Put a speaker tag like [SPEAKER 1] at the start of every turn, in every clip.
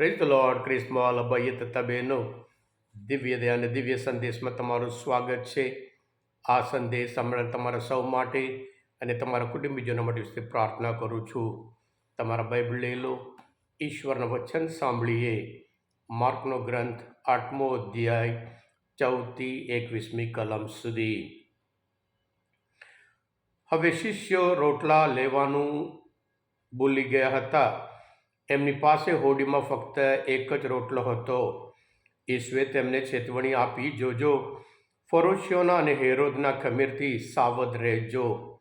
[SPEAKER 1] Praise the lord Chrismol Abhay તથા દિવ્ય દયા અને દિવ્ય સંદેશમાં તમારું સ્વાગત છે આ સંદેશ હમણાં તમારા સૌ માટે અને તમારા કુટુંબીજનો માટે વિશે પ્રાર્થના કરું છું તમારા બાઇબલ લઈ લો ઈશ્વરનું વચન સાંભળીએ માર્કનો ગ્રંથ આઠમો અધ્યાય ચૌદથી એકવીસમી કલમ સુધી હવે શિષ્યો રોટલા લેવાનું ભૂલી ગયા હતા એમની પાસે હોડીમાં ફક્ત એક જ રોટલો હતો. ઈશ્વે તેમને ચેતવણી આપી, જોજો, ફરોશિયોના અને હેરોદના ખમીરથી સાવધ રહેજો.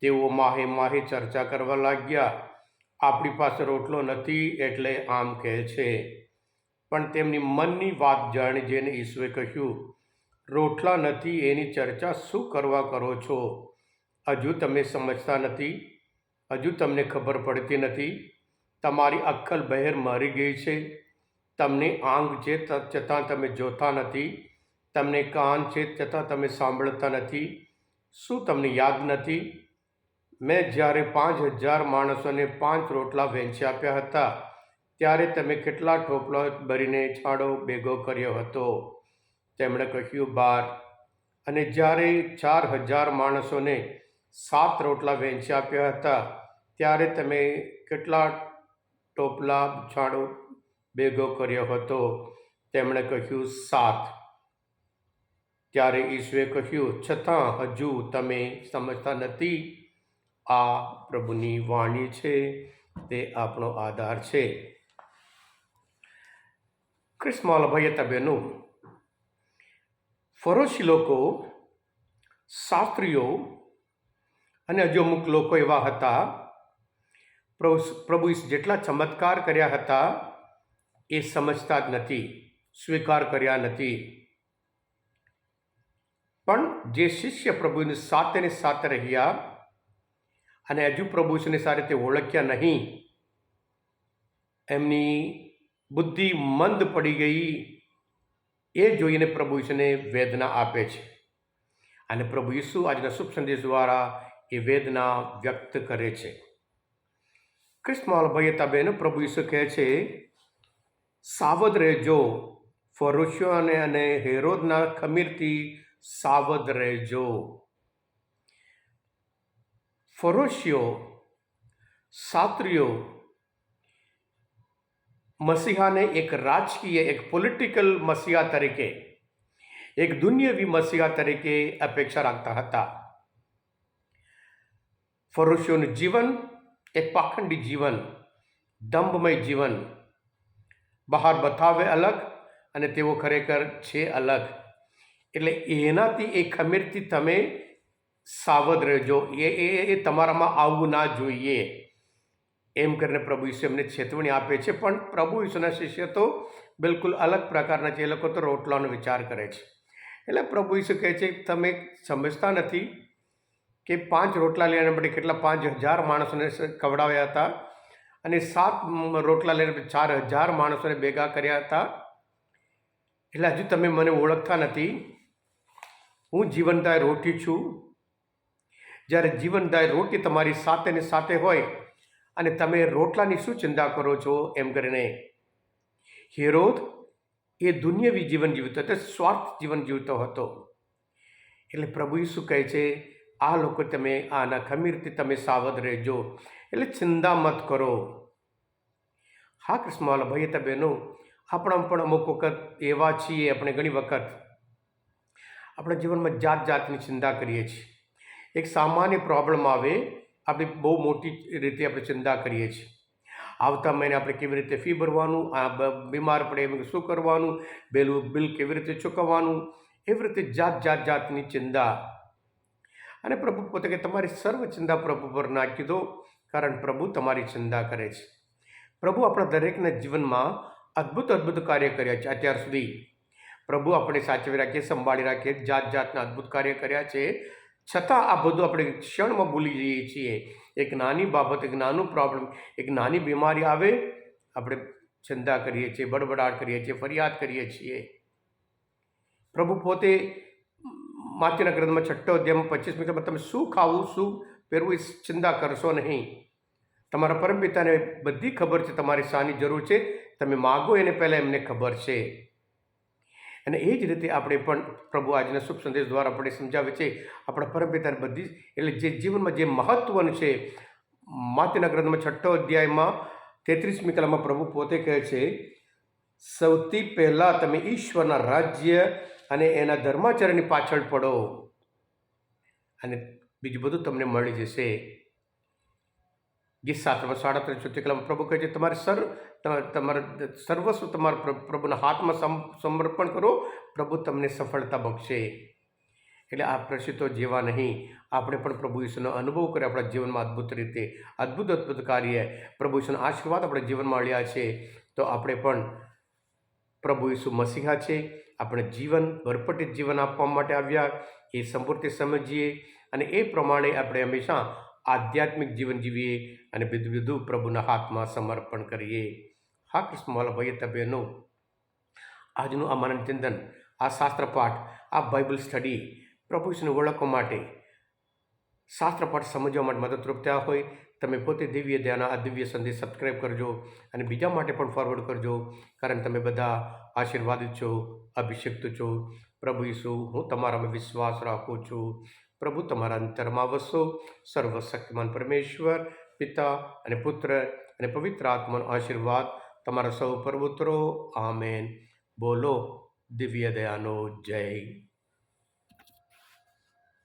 [SPEAKER 1] તેઓ માહે માહે ચર્ચા કરવા લાગ્યા, આપણી પાસે રોટલો નથી એટલે આમ કહે છે. પણ તેમની મનની વાત જાણી જેને ઈશ્વરે કહ્યું, રોટલા નથી, એની ચર્ચા શું કરવા કરો છો? હજુ તમે સમજતા નથી? હજુ તમને ખબર પડતી નથી? તમારી અક્કલ બહેર મારી ગઈ છે. તમને આંગ છે છતાં તમે જોતા નથી. તમને કાન છે છતાં તમે સાંભળતા નથી. શું તમને યાદ નથી? મેં જ્યારે પાંચ હજાર માણસોને પાંચ રોટલા વહેંચી આપ્યા હતા, ત્યારે તમે કેટલા ટોપલા ભરીને છાડો ભેગો કર્યો હતો? તેમણે કહ્યું, બાર. અને જ્યારે ચાર હજાર માણસોને સાત રોટલા વહેંચી આપ્યા હતા, ત્યારે તમે કેટલા ટોપલા છાડો ભેગો કર્યો હતો. તેમણે કહ્યું, સાત. ત્યારે ઈશ્વરે કહ્યું, છતાં હજુ તમે સમજતા નથી, આ પ્રભુની વાણી છે, તે આપણો આધાર છે. ક્રિસ્મોલ ભાઈ તબેનો ફરોશી લોકો, શાસ્ત્રીઓ અને હજુ અમુક લોકો એવા હતા પ્રભુ પ્રભુ જેટલા ચમત્કાર કર્યા હતા, એ સમજતા જ નથી, સ્વીકાર કર્યા નથી. પણ જે શિષ્ય પ્રભુની સાથે સાથે રહ્યા અને હજુ પ્રભુ ઈસુને સારી રીતે ઓળખ્યા નહીં, એમની બુદ્ધિ મંદ પડી ગઈ, એ જોઈને પ્રભુ ઈસુને વેદના આપે છે. અને પ્રભુ ઈસુ આજના શુભ સંદેશ દ્વારા એ વેદના વ્યક્ત કરે છે. ક્રિસ્મોલ ભાઈ તબેનો પ્રભુ ઈસુ કહે છે, સાવધ રહેજો ફરોશીઓ અને હેરોદના ખમીરથી સાવધ રહેજો. ફરોશીઓ શાસ્ત્રીઓ મસીહાને એક રાજકીય, એક પોલિટિકલ મસીહા તરીકે, એક દુનિયાવી મસીહા તરીકે અપેક્ષા રાખતા હતા. ફરોશીઓનું જીવન એક પાખંડી જીવન, દંભમય જીવન. બહાર બતાવે અલગ અને તેઓ ખરેખર છે અલગ. એટલે એનાથી એ ખમીરથી તમે સાવધ રહેજો. એ એ એ તમારામાં આવવું ના જોઈએ. એમ કરીને પ્રભુ ઈસુ એમને ચેતવણી આપે છે. પણ પ્રભુ ઈસુના શિષ્ય તો બિલકુલ અલગ પ્રકારના છે. એ લોકો તો રોટલાનો વિચાર કરે છે. એટલે પ્રભુ ઈસુ કહે છે, તમે સમજતા નથી કે પાંચ રોટલા લેવાના માટે કેટલા પાંચ હજાર માણસોને કવડાવ્યા હતા અને સાત રોટલા લઈને ચાર હજાર માણસોને ભેગા કર્યા હતા. એટલે હજુ તમે મને ઓળખતા નથી. હું જીવનદાય રોટી છું. જ્યારે જીવનદાય રોટી તમારી સાથે ને સાથે હોય અને તમે રોટલાની શું ચિંતા કરો છો એમ કરીને. હેરોદ એ દુનિયાવી જીવન જીવતો હતો, સ્વાર્થ જીવન જીવતો હતો. એટલે પ્રભુ ઈસુ કહે છે આ લોકો તમે, આના ખમીરથી તમે સાવધ રહેજો. એટલે ચિંતા મત કરો. હા કૃષ્ણવાલા ભાઈ તો બહેનો આપણા પણ અમુક વખત એવા છીએ, આપણે ઘણી વખત આપણા જીવનમાં જાત જાતની ચિંતા કરીએ છીએ. એક સામાન્ય પ્રોબ્લેમ આવે, આપણે બહુ મોટી રીતે આપણે ચિંતા કરીએ છીએ. આવતા મહિને આપણે કેવી રીતે ફી ભરવાનું, આ બીમાર પડે એમ શું કરવાનું, બેલું બિલ કેવી રીતે ચૂકવવાનું, એવી રીતે જાત જાત જાતની ચિંતા અને પ્રભુ પોતે કે તમારી સર્વ ચિંતા પ્રભુ પર નાખી દો, કારણ પ્રભુ તમારી ચિંતા કરે છે. પ્રભુ આપણા દરેકના જીવનમાં અદ્ભુત અદ્ભુત કાર્ય કર્યા છે. અત્યાર સુધી પ્રભુ આપણે સાચવી રાખીએ, સંભાળી રાખીએ જાત જાતના અદ્ભુત કાર્ય કર્યા છે. છતાં આ બધું આપણે ક્ષણમાં ભૂલી જઈએ છીએ. એક નાની બાબત, એક નાનું પ્રોબ્લેમ એક નાની બીમારી આવે, આપણે ચિંતા કરીએ છીએ, બડબડાટ કરીએ છીએ, ફરિયાદ કરીએ છીએ. પ્રભુ પોતે માતીના ગ્રંથમાં છઠ્ઠો અધ્યાયમાં પચીસ મિનિટમાં તમે શું ખાવું, શું પહેરવું એ ચિંતા કરશો નહીં. તમારા પરમપિતાને બધી ખબર છે, તમારી શાની જરૂર છે, તમે માગો એને પહેલાં એમને ખબર છે. અને એ જ રીતે આપણે પણ પ્રભુ આજના શુભ સંદેશ દ્વારા આપણે સમજાવે છે, આપણા પરમપિતાને બધી એટલે જે જીવનમાં જે મહત્ત્વનું છે માતેના ગ્રંથમાં છઠ્ઠો અધ્યાયમાં તેત્રીસમી કલામાં પ્રભુ પોતે કહે છે, સૌથી પહેલાં તમે ઈશ્વરના રાજ્ય અને એના ધર્માચરણની પાછળ પડો અને બીજું બધું તમને મળી જશે. ગીત શાસ્ત્રમાં સાડા ત્રણ ચોથી કલામાં પ્રભુ કહે છે, તમારે સર તમારે સર્વસ્વ તમારા પ્રભુના હાથમાં સમ- સમર્પણ કરો, પ્રભુ તમને સફળતા બક્ષે. એટલે આ પ્રસિદ્ધો જેવા નહીં. આપણે પણ પ્રભુ ઈશ્વરનો અનુભવ કરીએ, આપણા જીવનમાં અદ્ભુત રીતે અદ્ભુત અદ્ભુત કાર્ય, પ્રભુ ઈશ્વરના આશીર્વાદ આપણા જીવનમાં મળ્યા છે. તો આપણે પણ પ્રભુ ઈસુ મસીહા છે. આપણે જીવન ભરપટિત જીવન આપવા માટે આવ્યા. એ સંપૂર્તિ સમજીએ અને એ પ્રમાણે આપણે હંમેશા આધ્યાત્મિક જીવન જીવીએ અને બીજું બીજું પ્રભુના હાથમાં સમર્પણ કરીએ. હા કૃષ્ણ વાલા ભાઈ તબેનો આજનું આ માનવ ચિંતન, આ શાસ્ત્ર પાઠ, આ બાઇબલ સ્ટડી પ્રભુ ઈસુને ઓળખવા માટે શાસ્ત્ર પાઠ સમજવા માટે મદદરૂપ થયા હોય. તમે પોતે દિવ્ય ધ્યાન, આ દિવ્ય સંદેશ સબસ્ક્રાઈબ કરજો અને બીજા માટે પણ ફોરવર્ડ કરજો. કારણ તમે બધા આશીર્વાદિત છો, અભિષિક્ત છો. પ્રભુ ઈસુ, હું તમારામાં વિશ્વાસ રાખું છું. પ્રભુ, તમારા અંતરમાં વસો. સર્વશક્તિમાન પરમેશ્વર, પિતા અને પુત્ર અને પવિત્ર આત્માનો આશીર્વાદ તમારા સૌ પર ઉતરો. આમેન. બોલો, દિવ્ય દયાનો જય.